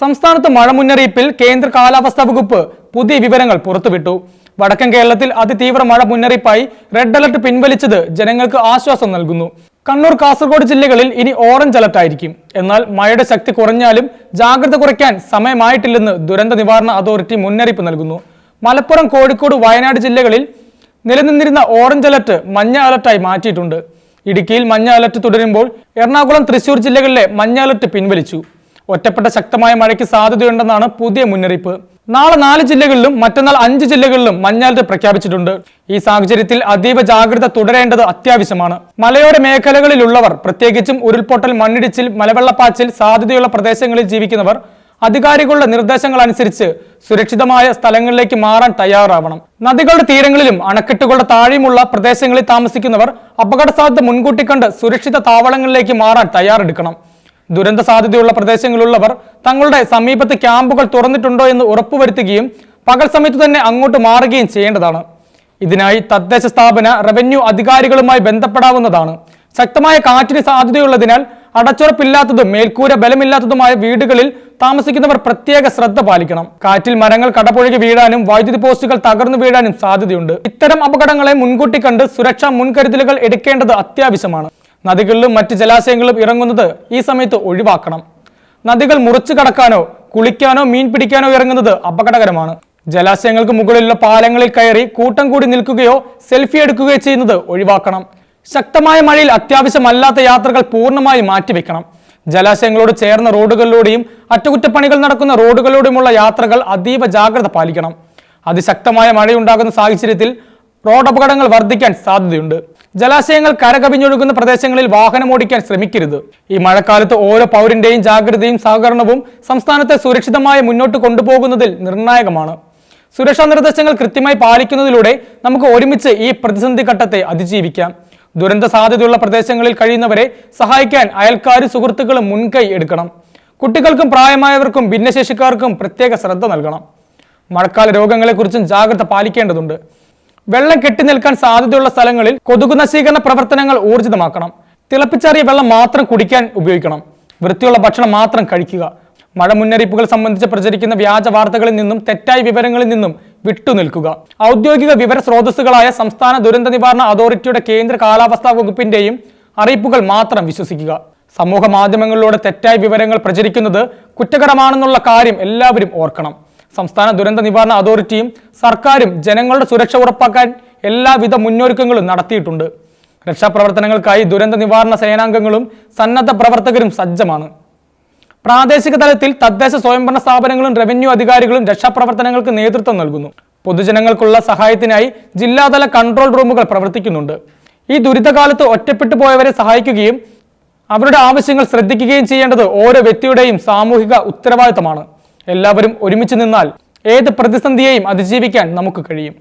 സംസ്ഥാനത്ത് മഴ മുന്നറിയിപ്പിൽ കേന്ദ്ര കാലാവസ്ഥാ വകുപ്പ് പുതിയ വിവരങ്ങൾ പുറത്തുവിട്ടു. വടക്കൻ കേരളത്തിൽ അതിതീവ്ര മഴ മുന്നറിയിപ്പായി റെഡ് അലർട്ട് പിൻവലിച്ചത് ജനങ്ങൾക്ക് ആശ്വാസം നൽകുന്നു. കണ്ണൂർ കാസർഗോഡ് ജില്ലകളിൽ ഇനി ഓറഞ്ച് അലർട്ട് ആയിരിക്കും. എന്നാൽ മഴയുടെ ശക്തി കുറഞ്ഞാലും ജാഗ്രത കുറയ്ക്കാൻ സമയമായിട്ടില്ലെന്ന് ദുരന്ത നിവാരണ അതോറിറ്റി മുന്നറിയിപ്പ് നൽകുന്നു. മലപ്പുറം കോഴിക്കോട് വയനാട് ജില്ലകളിൽ നിലനിന്നിരുന്ന ഓറഞ്ച് അലർട്ട് മഞ്ഞ അലർട്ടായി മാറ്റിയിട്ടുണ്ട്. ഇടുക്കിയിൽ മഞ്ഞ അലർട്ട് തുടരുമ്പോൾ എറണാകുളം തൃശൂർ ജില്ലകളിലെ മഞ്ഞ അലർട്ട് പിൻവലിച്ചു. ഒറ്റപ്പെട്ട ശക്തമായ മഴയ്ക്ക് സാധ്യതയുണ്ടെന്നാണ് പുതിയ മുന്നറിയിപ്പ്. നാളെ നാല് ജില്ലകളിലും മറ്റന്നാൾ അഞ്ച് ജില്ലകളിലും മഞ്ഞ അലർട്ട് പ്രഖ്യാപിച്ചിട്ടുണ്ട്. ഈ സാഹചര്യത്തിൽ അതീവ ജാഗ്രത തുടരേണ്ടത് അത്യാവശ്യമാണ്. മലയോര മേഖലകളിലുള്ളവർ പ്രത്യേകിച്ചും ഉരുൾപൊട്ടൽ മണ്ണിടിച്ചിൽ മലവെള്ളപ്പാച്ചിൽ സാധ്യതയുള്ള പ്രദേശങ്ങളിൽ ജീവിക്കുന്നവർ അധികാരികളുടെ നിർദ്ദേശങ്ങൾ അനുസരിച്ച് സുരക്ഷിതമായ സ്ഥലങ്ങളിലേക്ക് മാറാൻ തയ്യാറാവണം. നദികളുടെ തീരങ്ങളിലും അണക്കെട്ടുകളുടെ താഴെയുമുള്ള പ്രദേശങ്ങളിൽ താമസിക്കുന്നവർ അപകട സാധ്യത മുൻകൂട്ടി കണ്ട് സുരക്ഷിത താവളങ്ങളിലേക്ക് മാറാൻ തയ്യാറെടുക്കണം. ദുരന്ത സാധ്യതയുള്ള പ്രദേശങ്ങളിലുള്ളവർ തങ്ങളുടെ സമീപത്ത് ക്യാമ്പുകൾ തുറന്നിട്ടുണ്ടോ എന്ന് ഉറപ്പുവരുത്തുകയും പകൽ സമയത്ത് തന്നെ അങ്ങോട്ട് മാറുകയും ചെയ്യേണ്ടതാണ്. ഇതിനായി തദ്ദേശ സ്ഥാപന റവന്യൂ അധികാരികളുമായി ബന്ധപ്പെടാവുന്നതാണ്. ശക്തമായ കാറ്റിന് സാധ്യതയുള്ളതിനാൽ അടച്ചുറപ്പില്ലാത്തതും മേൽക്കൂര ബലമില്ലാത്തതുമായ വീടുകളിൽ താമസിക്കുന്നവർ പ്രത്യേക ശ്രദ്ധ പാലിക്കണം. കാറ്റിൽ മരങ്ങൾ കടപുഴകി വീഴാനും വൈദ്യുതി പോസ്റ്റുകൾ തകർന്നു വീഴാനും സാധ്യതയുണ്ട്. ഇത്തരം അപകടങ്ങളെ മുൻകൂട്ടി കണ്ട് സുരക്ഷാ മുൻകരുതലുകൾ എടുക്കേണ്ടത് അത്യാവശ്യമാണ്. നദികളിലും മറ്റ് ജലാശയങ്ങളിലും ഇറങ്ങുന്നത് ഈ സമയത്ത് ഒഴിവാക്കണം. നദികൾ മുറിച്ചു കടക്കാനോ കുളിക്കാനോ മീൻ പിടിക്കാനോ ഇറങ്ങുന്നത് അപകടകരമാണ്. ജലാശയങ്ങൾക്ക് മുകളിലുള്ള പാലങ്ങളിൽ കയറി കൂട്ടം കൂടി നിൽക്കുകയോ സെൽഫി എടുക്കുകയോ ചെയ്യുന്നത് ഒഴിവാക്കണം. ശക്തമായ മഴയിൽ അത്യാവശ്യമല്ലാത്ത യാത്രകൾ പൂർണമായി മാറ്റിവെക്കണം. ജലാശയങ്ങളോട് ചേർന്ന റോഡുകളിലൂടെയും അറ്റകുറ്റപ്പണികൾ നടക്കുന്ന റോഡുകളിലൂടെയുമുള്ള യാത്രകൾ അതീവ ജാഗ്രത പാലിക്കണം. അതിശക്തമായ മഴയുണ്ടാകുന്ന സാഹചര്യത്തിൽ റോഡ് അപകടങ്ങൾ വർദ്ധിക്കാൻ സാധ്യതയുണ്ട്. ജലാശയങ്ങൾ കരകവിഞ്ഞൊഴുകുന്ന പ്രദേശങ്ങളിൽ വാഹനം ഓടിക്കാൻ ശ്രമിക്കരുത്. ഈ മഴക്കാലത്ത് ഓരോ പൗരന്റെയും ജാഗ്രതയും സഹകരണവും സംസ്ഥാനത്തെ സുരക്ഷിതമായി മുന്നോട്ട് കൊണ്ടുപോകുന്നതിൽ നിർണായകമാണ്. സുരക്ഷാ നിർദ്ദേശങ്ങൾ കൃത്യമായി പാലിക്കുന്നതിലൂടെ നമുക്ക് ഒരുമിച്ച് ഈ പ്രതിസന്ധി ഘട്ടത്തെ അതിജീവിക്കാം. ദുരന്ത സാധ്യതയുള്ള പ്രദേശങ്ങളിൽ കഴിയുന്നവരെ സഹായിക്കാൻ അയൽക്കാരും സുഹൃത്തുക്കളും മുൻകൈ എടുക്കണം. കുട്ടികൾക്കും പ്രായമായവർക്കും ഭിന്നശേഷിക്കാർക്കും പ്രത്യേക ശ്രദ്ധ നൽകണം. മഴക്കാല രോഗങ്ങളെക്കുറിച്ചും ജാഗ്രത പാലിക്കേണ്ടതുണ്ട്. വെള്ളം കെട്ടി നിൽക്കാൻ സാധ്യതയുള്ള സ്ഥലങ്ങളിൽ കൊതുകു നശീകരണ പ്രവർത്തനങ്ങൾ ഊർജിതമാക്കണം. തിളപ്പിച്ചാറിയ വെള്ളം മാത്രം കുടിക്കാൻ ഉപയോഗിക്കണം. വൃത്തിയുള്ള ഭക്ഷണം മാത്രം കഴിക്കുക. മഴ മുന്നറിയിപ്പുകൾ സംബന്ധിച്ച് പ്രചരിക്കുന്ന വ്യാജ വാർത്തകളിൽ നിന്നും തെറ്റായ വിവരങ്ങളിൽ നിന്നും വിട്ടുനിൽക്കുക ഔദ്യോഗിക വിവര സ്രോതസ്സുകളായ സംസ്ഥാന ദുരന്ത നിവാരണ അതോറിറ്റിയുടെ കേന്ദ്ര കാലാവസ്ഥാ വകുപ്പിന്റെയും അറിയിപ്പുകൾ മാത്രം വിശ്വസിക്കുക. സമൂഹ മാധ്യമങ്ങളിലൂടെ തെറ്റായ വിവരങ്ങൾ പ്രചരിക്കുന്നത് കുറ്റകരമാണെന്നുള്ള കാര്യം എല്ലാവരും ഓർക്കണം. സംസ്ഥാന ദുരന്ത നിവാരണ അതോറിറ്റിയും സർക്കാരും ജനങ്ങളുടെ സുരക്ഷ ഉറപ്പാക്കാൻ എല്ലാവിധ മുന്നൊരുക്കങ്ങളും നടത്തിയിട്ടുണ്ട്. രക്ഷാപ്രവർത്തനങ്ങൾക്കായി ദുരന്ത നിവാരണ സേനാംഗങ്ങളും സന്നദ്ധ പ്രവർത്തകരും സജ്ജമാണ്. പ്രാദേശിക തലത്തിൽ തദ്ദേശ സ്വയംഭരണ സ്ഥാപനങ്ങളും റവന്യൂ അധികാരികളും രക്ഷാപ്രവർത്തനങ്ങൾക്ക് നേതൃത്വം നൽകുന്നു. പൊതുജനങ്ങൾക്കുള്ള സഹായത്തിനായി ജില്ലാതല കൺട്രോൾ റൂമുകൾ പ്രവർത്തിക്കുന്നുണ്ട്. ഈ ദുരിതകാലത്ത് ഒറ്റപ്പെട്ടു പോയവരെ സഹായിക്കുകയും അവരുടെ ആവശ്യങ്ങൾ ശ്രദ്ധിക്കുകയും ചെയ്യേണ്ടത് ഓരോ വ്യക്തിയുടെയും സാമൂഹിക ഉത്തരവാദിത്തമാണ്. എല്ലാവരും ഒരുമിച്ച് നിന്നാൽ ഏത് പ്രതിസന്ധിയെയും അതിജീവിക്കാൻ നമുക്ക് കഴിയും.